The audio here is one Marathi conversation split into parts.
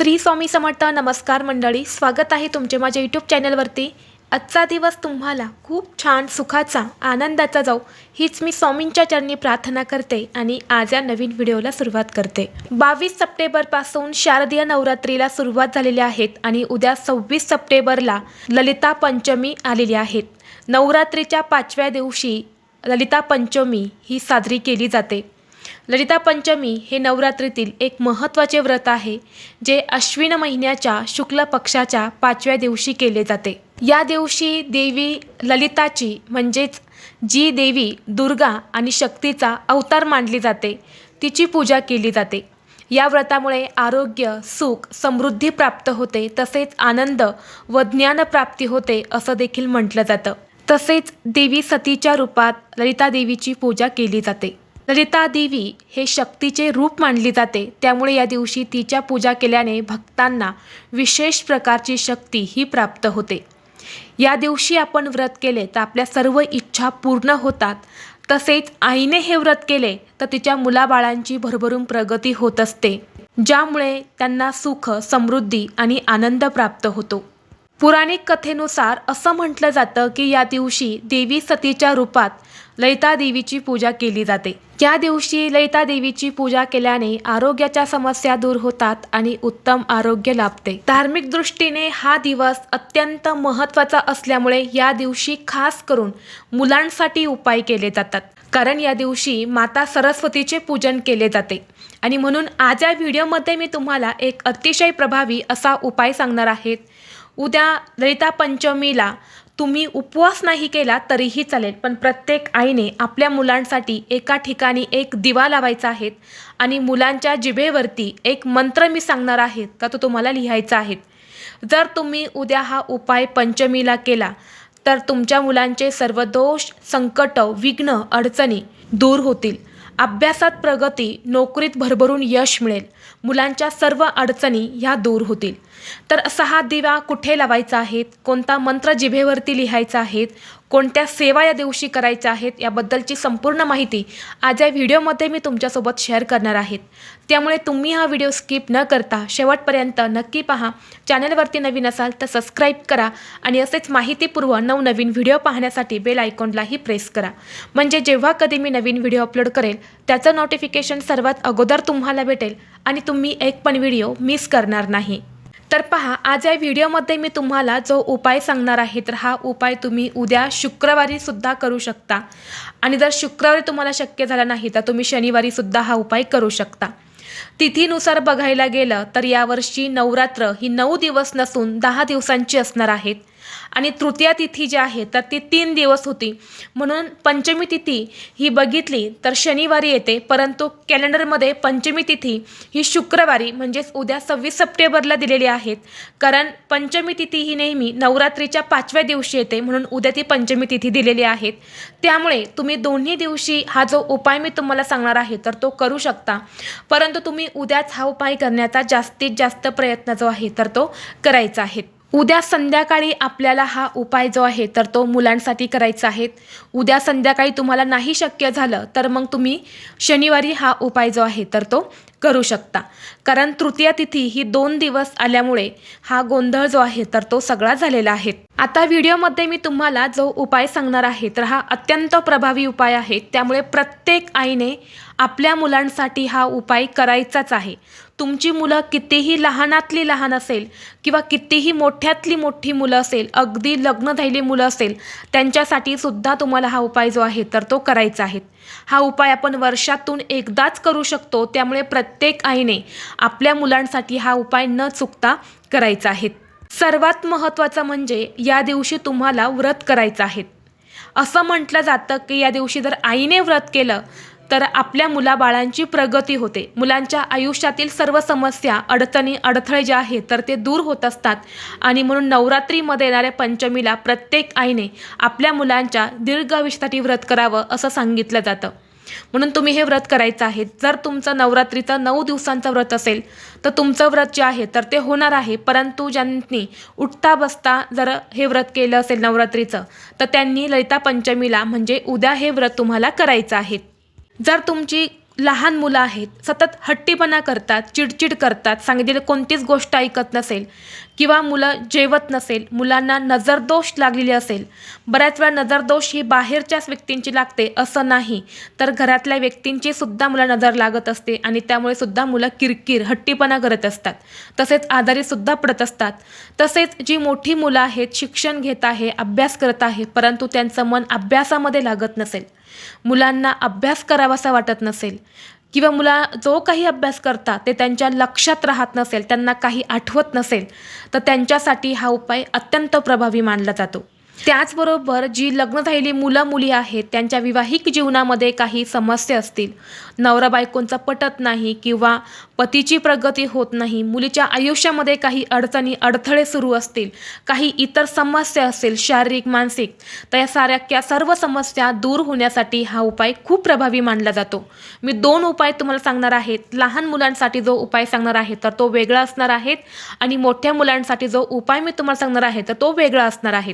श्री स्वामी समर्थ नमस्कार मंडळी स्वागत आहे तुमचे माझ्या यूट्यूब चॅनलवरती. आजचा दिवस तुम्हाला खूप छान सुखाचा आनंदाचा जाऊ हीच मी स्वामींच्या चरणी प्रार्थना करते आणि आज या नवीन व्हिडिओला सुरुवात करते. बावीस सप्टेंबरपासून शारदीय नवरात्रीला सुरुवात झालेली आहेत आणि उद्या सव्वीस सप्टेंबरला ललिता पंचमी आलेली आहेत. नवरात्रीच्या पाचव्या दिवशी ललिता पंचमी ही साजरी केली जाते. ललिता पंचमी हे नवरात्रीतील एक महत्त्वाचे व्रत आहे जे अश्विन महिन्याच्या शुक्ल पक्षाच्या पाचव्या दिवशी केले जाते. या दिवशी देवी ललिताची म्हणजेच जी देवी दुर्गा आणि शक्तीचा अवतार मानली जाते तिची पूजा केली जाते. या व्रतामुळे आरोग्य सुख समृद्धी प्राप्त होते तसेच आनंद व ज्ञानप्राप्ती होते असं देखील म्हटलं जातं. तसेच देवी सतीच्या रूपात ललिता देवीची पूजा केली जाते. ललिता देवी हे शक्तीचे रूप मानली जाते. त्यामुळे या दिवशी तिच्या पूजा केल्याने भक्तांना विशेष प्रकारची शक्ती ही प्राप्त होते. या दिवशी आपण व्रत केले तर आपल्या सर्व इच्छा पूर्ण होतात. तसेच आईने हे व्रत केले तर तिच्या मुलाबाळांची भरभरून प्रगती होत असते. ज्यामुळे त्यांना सुख समृद्धी आणि आनंद प्राप्त होतो. पुराणिक कथेनुसार असं म्हटलं जातं की या दिवशी देवी सतीच्या रूपात ललिता देवीची पूजा केली जाते. या दिवशी ललिता देवीची पूजा केल्याने आरोग्याच्या समस्या दूर होतात आणि उत्तम आरोग्य लाभते. धार्मिक दृष्टीने हा दिवस अत्यंत महत्त्वाचा असल्यामुळे या दिवशी खास करून मुलांसाठी उपाय केले जातात. कारण या दिवशी माता सरस्वतीचे पूजन केले जाते. आणि म्हणून आज या व्हिडिओमध्ये मी तुम्हाला एक अतिशय प्रभावी असा उपाय सांगणार आहेत उद्या ललिता पंचमीला तुम्ही उपवास नाही केला तरीही चालेल पण प्रत्येक आईने आपल्या मुलांसाठी एका ठिकाणी एक दिवा लावायचा आहे आणि मुलांच्या जिभेवरती एक मंत्र मी सांगणार आहे तर तो तुम्हाला लिहायचा आहे. जर तुम्ही उद्या हा उपाय पंचमीला केला तर तुमच्या मुलांचे सर्व दोष संकट विघ्न अडचणी दूर होतील. अभ्यासात प्रगती नोकरीत भरभरून यश मिळेल. मुलांच्या सर्व अडचणी ह्या दूर होतील. तर सहा दिवा कुठे लावायचा आहेत? कोणता मंत्र जिभेवरती लिहायचा आहेत? कोणत्या सेवा या दिवशी करायच्या आहेत? याबद्दलची संपूर्ण माहिती आज या व्हिडिओमध्ये मी तुमच्यासोबत शेअर करणार आहेत. त्यामुळे तुम्ही हा व्हिडिओ स्किप न करता शेवटपर्यंत नक्की पहा. चॅनलवरती नवीन असाल तर सबस्क्राईब करा आणि असेच माहितीपूर्व नवनवीन व्हिडिओ पाहण्यासाठी बेल आयकॉनलाही प्रेस करा. म्हणजे जेव्हा कधी मी नवीन व्हिडिओ अपलोड करेल त्याचं नोटिफिकेशन सर्वात अगोदर तुम्हाला भेटेल आणि तुम्ही एक पण व्हिडिओ मिस करणार नाही. तर पहा आज या व्हिडिओमध्ये मी तुम्हाला जो उपाय सांगणार आहे तर हा उपाय तुम्ही उद्या शुक्रवारीसुद्धा करू शकता. आणि जर शुक्रवारी तुम्हाला शक्य झाला नाही तर तुम्ही शनिवारीसुद्धा हा उपाय करू शकता. तिथीनुसार बघायला गेलं तर यावर्षी नवरात्र ही नऊ दिवस नसून दहा दिवसांची असणार आहेत. आणि तृतीया तिथी जी आहे तर ती तीन दिवस होती. म्हणून पंचमी तिथी ही बघितली तर शनिवारी येते परंतु कॅलेंडरमध्ये पंचमी तिथी ही शुक्रवारी म्हणजेच उद्या सव्वीस सप्टेंबरला दिलेली आहेत कारण पंचमी तिथी ही नेहमी नवरात्रीच्या पाचव्या दिवशी येते म्हणून उद्या ती पंचमी तिथी दिलेली आहेत त्यामुळे तुम्ही दोन्ही दिवशी हा जो उपाय मी तुम्हाला सांगणार आहे तर तो करू शकता. परंतु तुम्ही उद्याच हा उपाय करण्याचा जास्तीत जास्त प्रयत्न जो आहे तर तो करायचा आहे. उद्या संध्याकाळी आपल्याला हा उपाय जो आहे तर तो मुलांसाठी करायचा आहे. उद्या संध्याकाळी तुम्हाला नाही शक्य झालं तर मग तुम्ही शनिवारी हा उपाय जो आहे तर तो करू शकता. कारण तृतीया तिथी ही दोन दिवस आल्यामुळे हा गोंधळ जो आहे तर तो सगळा झालेला आहे. आता व्हिडिओमध्ये मी तुम्हाला जो उपाय सांगणार आहे तर हा अत्यंत प्रभावी उपाय आहे. त्यामुळे प्रत्येक आईने आपल्या मुलांसाठी हा उपाय करायचाच आहे. तुमची मुलं कितीही लहानातली लहान असेल किंवा कितीही मोठ्यातली मोठी मुलं असेल अगदी लग्न झालेली मुलं असेल त्यांच्यासाठी सुद्धा तुम्हाला हा उपाय जो आहे तर तो करायचा आहे. हा उपाय आपण वर्षातून एकदाच करू शकतो त्यामुळे प्रत्येक आईने आपल्या मुलांसाठी हा उपाय न चुकता करायचा आहे. सर्वात महत्त्वाचं म्हणजे या दिवशी तुम्हाला व्रत करायचं आहे. असं म्हटलं जातं की या दिवशी जर आईने व्रत केलं तर आपल्या मुलाबाळांची प्रगती होते. मुलांच्या आयुष्यातील सर्व समस्या अडचणी अडथळे जे आहेत तर ते दूर होत असतात. आणि म्हणून नवरात्रीमध्ये येणाऱ्या पंचमीला प्रत्येक आईने आपल्या मुलांच्या दीर्घ आयुष्यासाठी व्रत करावं असं सांगितलं जातं. म्हणून तुम्ही हे व्रत करायचं आहे. जर तुमचं नवरात्रीचं नऊ दिवसांचं व्रत असेल तर तुमचं व्रत जे आहे तर ते होणार आहे. परंतु ज्यांनी उठता बसता जर हे व्रत केलं असेल नवरात्रीचं तर त्यांनी ललिता पंचमीला म्हणजे उद्या हे व्रत तुम्हाला करायचं आहे. जर तुमची लहान मुलं आहेत सतत हट्टीपणा करतात चिडचिड करतात सांगितलेली कोणतीच गोष्ट ऐकत नसेल किंवा मुलं जेवत नसेल मुलांना नजरदोष लागलेली असेल बऱ्याच वेळा नजरदोष ही बाहेरच्याच व्यक्तींची लागते असं नाही. तर घरातल्या व्यक्तींची सुद्धा मुलं नजर लागत असते आणि त्यामुळे सुद्धा मुलं किरकिर हट्टीपणा करत असतात. तसेच आजारीसुद्धा पडत असतात. तसेच जी मोठी मुलं आहेत शिक्षण घेत आहे अभ्यास करत आहे परंतु त्यांचं मन अभ्यासामध्ये लागत नसेल. मुलांना अभ्यास करावासा वाटत नसेल किंवा मुला जो काही अभ्यास करतात ते त्यांच्या लक्षात राहत नसेल त्यांना काही आठवत नसेल तर त्यांच्यासाठी हा उपाय अत्यंत प्रभावी मानला जातो. त्याचबरोबर जी लग्न झालेली मुलं मुली आहेत त्यांच्या विवाहिक जीवनामध्ये काही समस्या असतील नवरा बायकोंचा पटत नाही किंवा पतीची प्रगती होत नाही मुलीच्या आयुष्यामध्ये काही अडचणी अडथळे सुरू असतील काही इतर समस्या असेल शारीरिक मानसिक तर या साऱ्या सर्व समस्या दूर होण्यासाठी हा उपाय खूप प्रभावी मानला जातो. मी दोन उपाय तुम्हाला सांगणार आहेत लहान मुलांसाठी जो उपाय सांगणार आहे तर तो वेगळा असणार आहे आणि मोठ्या मुलांसाठी जो उपाय मी तुम्हाला सांगणार आहे तर तो वेगळा असणार आहे.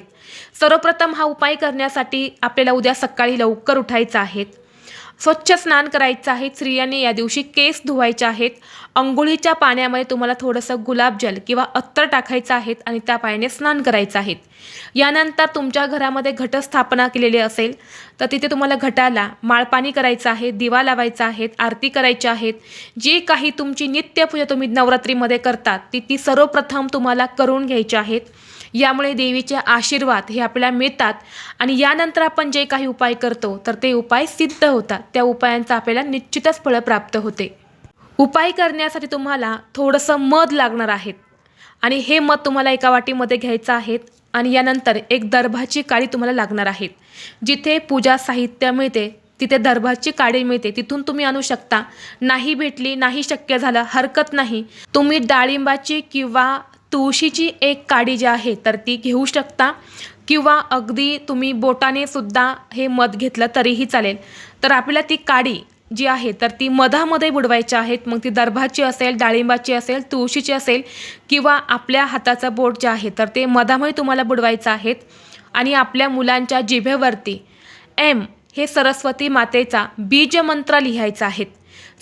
सर्वप्रथम हा उपाय करण्यासाठी आपल्याला उद्या सकाळी लवकर उठायचं आहे. स्वच्छ स्नान करायचं आहे. स्त्रियांनी या दिवशी केस धुवायचे आहेत. अंघोळीच्या पाण्यामध्ये तुम्हाला थोडंसं गुलाबजल किंवा अत्तर टाकायचं आहेत आणि त्या पाण्याने स्नान करायचं आहे यानंतर तुमच्या घरामध्ये घटस्थापना केलेली असेल तर तिथे तुम्हाला घटाला माळपाणी करायचं आहे दिवा लावायचा आहेत आरती करायची आहेत जी काही तुमची नित्यपूजा तुम्ही नवरात्रीमध्ये करतात ती ती सर्वप्रथम तुम्हाला करून घ्यायची आहेत यामुळे देवीचे आशीर्वाद हे आपल्याला मिळतात. आणि यानंतर आपण जे काही उपाय करतो तर ते उपाय सिद्ध होतात. त्या उपायांचा आपल्याला निश्चितच फळं प्राप्त होते. उपाय करण्यासाठी तुम्हाला थोडंसं मध लागणार आहेत. आणि हे मध तुम्हाला एका वाटीमध्ये घ्यायचं आहे आणि यानंतर एक दर्भाची काळी तुम्हाला लागणार आहेत. जिथे पूजा साहित्य मिळते तिथे दर्भाची काडी मिळते. तिथून तुम्ही आणू शकता. नाही भेटली नाही शक्य झालं हरकत नाही. तुम्ही डाळिंबाची किंवा तुळशीची एक काडी जी आहे तर ती घेऊ शकता. किंवा अगदी तुम्ही बोटाने सुद्धा हे मध घेतलं तरीही चालेल. तर आपल्याला ती काडी जी आहे तर ती मधामध्ये बुडवायची आहेत. मग ती दर्भाची असेल डाळिंबाची असेल तुळशीची असेल किंवा आपल्या हाताचं बोट जे आहे तर ते मधामध्ये तुम्हाला बुडवायचं आहेत. आणि आपल्या मुलांच्या जिभेवरती एम हे सरस्वती मातेचा बीजमंत्र लिहायचा आहेत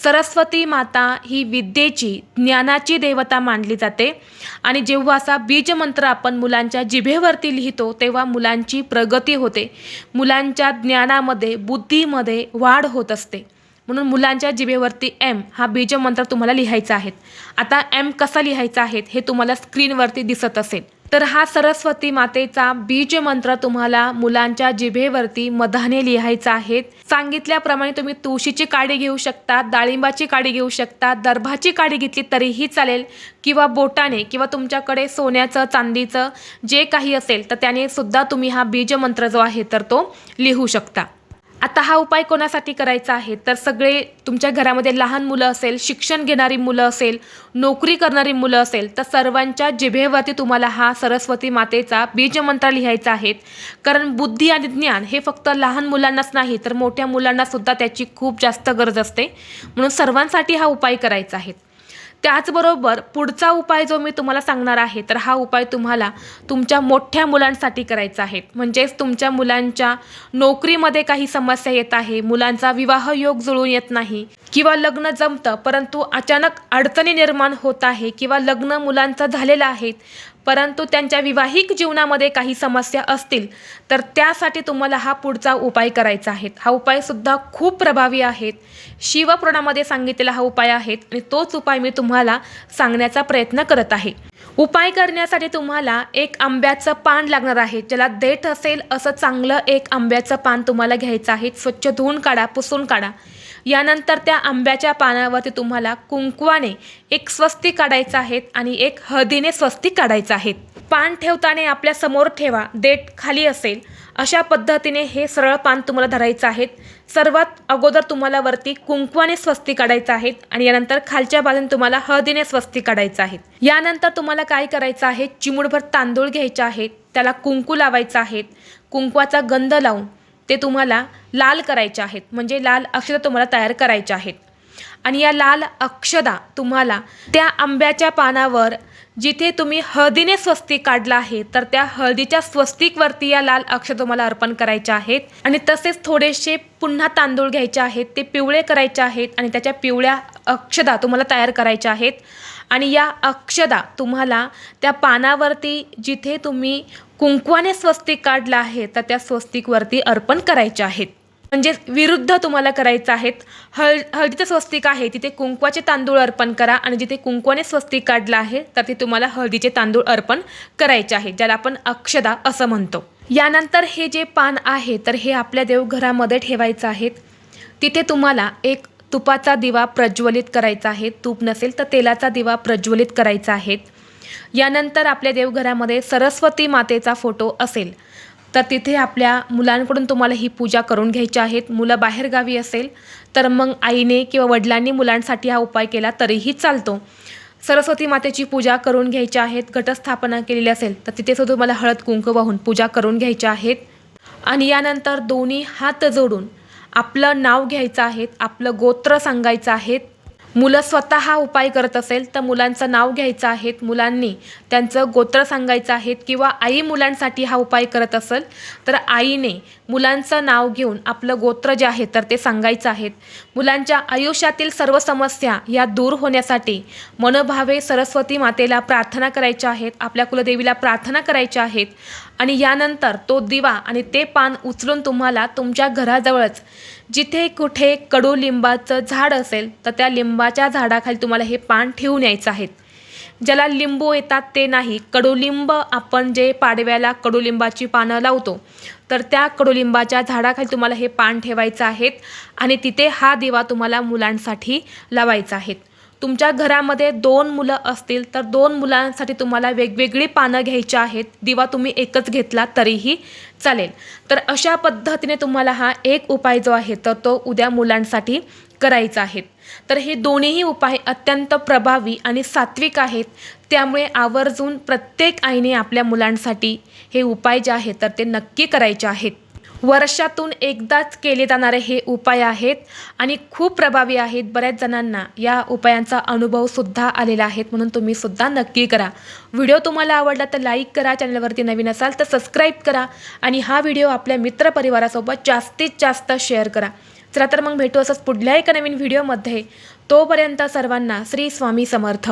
सरस्वती माता ही विद्येची ज्ञानाची देवता मानली जाते. आणि जेव्हा असा बीजमंत्र आपण मुलांच्या जिभेवरती लिहितो तेव्हा मुलांची प्रगती होते. मुलांच्या ज्ञानामध्ये बुद्धीमध्ये वाढ होत असते. म्हणून मुलांच्या जिभेवरती एम हा बीजमंत्र तुम्हाला लिहायचा आहे. आता एम कसा लिहायचा आहे हे तुम्हाला स्क्रीनवरती दिसत असेल. तर हा सरस्वती मातेचा बीज मंत्र तुम्हाला मुलांच्या जिभेवरती मधाने लिहायचा आहे. सांगितल्याप्रमाणे तुम्ही तुळशीची काडी घेऊ शकता डाळिंबाची काडी घेऊ शकता दर्भाची काडी घेतली तरीही चालेल किंवा बोटाने किंवा तुमच्याकडे सोन्याचं चांदीचं जे काही असेल तर त्याने सुद्धा तुम्ही हा बीजमंत्र जो आहे तर तो लिहू शकता. आता हा उपाय कोणासाठी करायचा आहे? तर सगळे तुमच्या घरामध्ये लहान मुलं असेल शिक्षण घेणारी मुलं असेल नोकरी करणारी मुलं असेल तर सर्वांच्या जिभेवरती तुम्हाला हा सरस्वती मातेचा बीजमंत्र लिहायचा आहे. कारण बुद्धी आणि ज्ञान हे फक्त लहान मुलांनाच नाही तर मोठ्या मुलांनासुद्धा त्याची खूप जास्त गरज असते. म्हणून सर्वांसाठी हा उपाय करायचा आहे. त्याचबरोबर पुढचा उपाय जो मी तुम्हाला सांगणार आहे तर हा उपाय तुम्हाला तुमच्या मोठ्या मुलांसाठी करायचा आहे. म्हणजेच तुमच्या मुलांच्या नोकरीमध्ये काही समस्या येत आहे मुलांचा विवाह योग जुळून येत नाही किंवा लग्न जमतं परंतु अचानक अडचणी निर्माण होत आहे किंवा लग्न मुलांचं झालेलं आहे परंतु त्यांच्या विवाहिक जीवनामध्ये काही समस्या असतील तर त्यासाठी तुम्हाला हा पुढचा उपाय करायचा आहे. हा उपायसुद्धा खूप प्रभावी आहेत. शिवपुराणामध्ये सांगितलेला हा उपाय आहे आणि तोच उपाय मी तुम्हाला सांगण्याचा प्रयत्न करत आहे. उपाय करण्यासाठी तुम्हाला एक आंब्याचं पान लागणार आहे ज्याला देठ असेल असं चांगलं एक आंब्याचं पान तुम्हाला घ्यायचं आहे. स्वच्छ धुवून काढा पुसून काढा. यानंतर त्या आंब्याच्या पानावरती तुम्हाला कुंकवाने एक स्वस्ती काढायचं आहे आणि एक हळदीने स्वस्तिक काढायचं आहे पान ठेवताना आपल्यासमोर ठेवा देठ खाली असेल. अशा पद्धतीने हे सरळ पान तुम्हाला धरायचं आहेत. सर्वात अगोदर तुम्हाला वरती कुंकवाने स्वस्ती काढायचं आहेत आणि यानंतर खालच्या बाजूने तुम्हाला हळदीने स्वस्ती काढायचं आहे यानंतर तुम्हाला काय करायचं आहे? चिमुडभर तांदूळ घ्यायचे आहेत. त्याला कुंकू लावायचं आहे कुंकवाचा गंध लावून ते तुम्हाला लाल करायचे आहेत. म्हणजे लाल अक्षदा तुम्हाला तयार करायचे आहेत. आणि या लाल अक्षदा तुम्हाला त्या आंब्याच्या पानावर जिथे तुम्ही हळदीने स्वस्तिक काढला आहे तर त्या हळदीच्या स्वस्तिकवरती या लाल अक्षर तुम्हाला अर्पण करायच्या आहेत. आणि तसेच थोडेसे पुन्हा तांदूळ घ्यायचे आहेत ते पिवळे करायचे आहेत आणि त्याच्या पिवळ्या अक्षदा तुम्हाला तयार करायच्या आहेत. आणि या अक्षदा तुम्हाला त्या पानावरती जिथे तुम्ही कुंकवाने स्वस्तिक काढलं आहे तर त्या स्वस्तिकवरती अर्पण करायचे आहेत. म्हणजे विरुद्ध तुम्हाला करायचं आहेत हळ हळदीचं स्वस्तिक आहे तिथे कुंकवाचे तांदूळ अर्पण करा आणि जिथे कुंकवाने स्वस्तिक काढलं आहे तर ते तुम्हाला हळदीचे तांदूळ अर्पण करायचे आहे ज्याला आपण अक्षदा असं म्हणतो. यानंतर हे जे पान आहे तर हे आपल्या देवघरामध्ये ठेवायचं आहे तिथे तुम्हाला एक तुपाचा दिवा प्रज्वलित करायचा आहे तूप नसेल तर तेलाचा दिवा प्रज्वलित करायचा आहे. यानंतर आपल्या देवघरामध्ये सरस्वती मातेचा फोटो असेल. तर तिथे आपल्या मुलांकडून तुम्हाला ही पूजा करून घ्यायची आहेत मुलं बाहेरगावी असेल तर मग आईने किंवा वडिलांनी मुलांसाठी हा उपाय केला तरीही चालतो. सरस्वती मातेची पूजा करून घ्यायची आहेत घटस्थापना केलेली असेल तर तिथे सुद्धा तुम्हाला हळद कुंकू वाहून पूजा करून घ्यायच्या आहेत. आणि यानंतर दोन्ही हात जोडून आपलं नाव घ्यायचं आहेत आपलं गोत्र सांगायचं आहेत मुलं स्वतः हा उपाय करत असेल तर मुलांचं नाव घ्यायचं आहेत मुलांनी त्यांचं गोत्र सांगायचं आहेत किंवा आई मुलांसाठी हा उपाय करत असेल तर आईने मुलांचं नाव घेऊन आपलं गोत्र जे आहे तर ते सांगायचं आहेत. मुलांच्या आयुष्यातील सर्व समस्या या दूर होण्यासाठी मनोभावे सरस्वती मातेला प्रार्थना करायच्या आहेत आपल्या कुलदेवीला प्रार्थना करायच्या आहेत. आणि यानंतर तो दिवा आणि ते पान उचलून तुम्हाला तुमच्या घराजवळच जिथे कुठे कडुलिंबाचं झाड असेल तर त्या लिंबाच्या झाडाखाली तुम्हाला हे पान ठेवून यायचं आहे. ज्याला लिंबू येतात ते नाही कडुलिंब आपण जे पाडव्याला कडुलिंबाची पानं लावतो तर त्या कडुलिंबाच्या झाडाखाली तुम्हाला हे पान ठेवायचं आहेत आणि तिथे हा दिवा तुम्हाला मुलांसाठी लावायचा आहे. तुमच्या घरामध्ये दोन मुलं असतील तर दोन मुलांसाठी तुम्हाला वेगवेगळी पानं घ्यायची आहेत. दिवा तुम्ही एकच घेतला तरीही चालेल. तर अशा पद्धतीने तुम्हाला हा एक उपाय जो आहे तर तो उद्या मुलांसाठी करायचा आहे. तर हे दोन्हीही उपाय अत्यंत प्रभावी आणि सात्विक आहेत. त्यामुळे आवर्जून प्रत्येक आईने आपल्या मुलांसाठी हे उपाय जे आहेत तर ते नक्की करायचे आहेत. वर्षातून एकदाच केले जाणारे हे उपाय आहेत आणि खूप प्रभावी आहेत. बऱ्याच जणांना या उपायांचा अनुभवसुद्धा आलेला आहे. म्हणून तुम्ही सुद्धा नक्की करा. व्हिडिओ तुम्हाला आवडला तर लाईक करा चॅनलवरती नवीन असाल तर सबस्क्राईब करा आणि हा व्हिडिओ आपल्या मित्रपरिवारासोबत जास्तीत जास्त शेअर करा. चला तर मग भेटू असंच पुढल्या एका नवीन व्हिडिओमध्ये. तोपर्यंत सर्वांना श्री स्वामी समर्थ.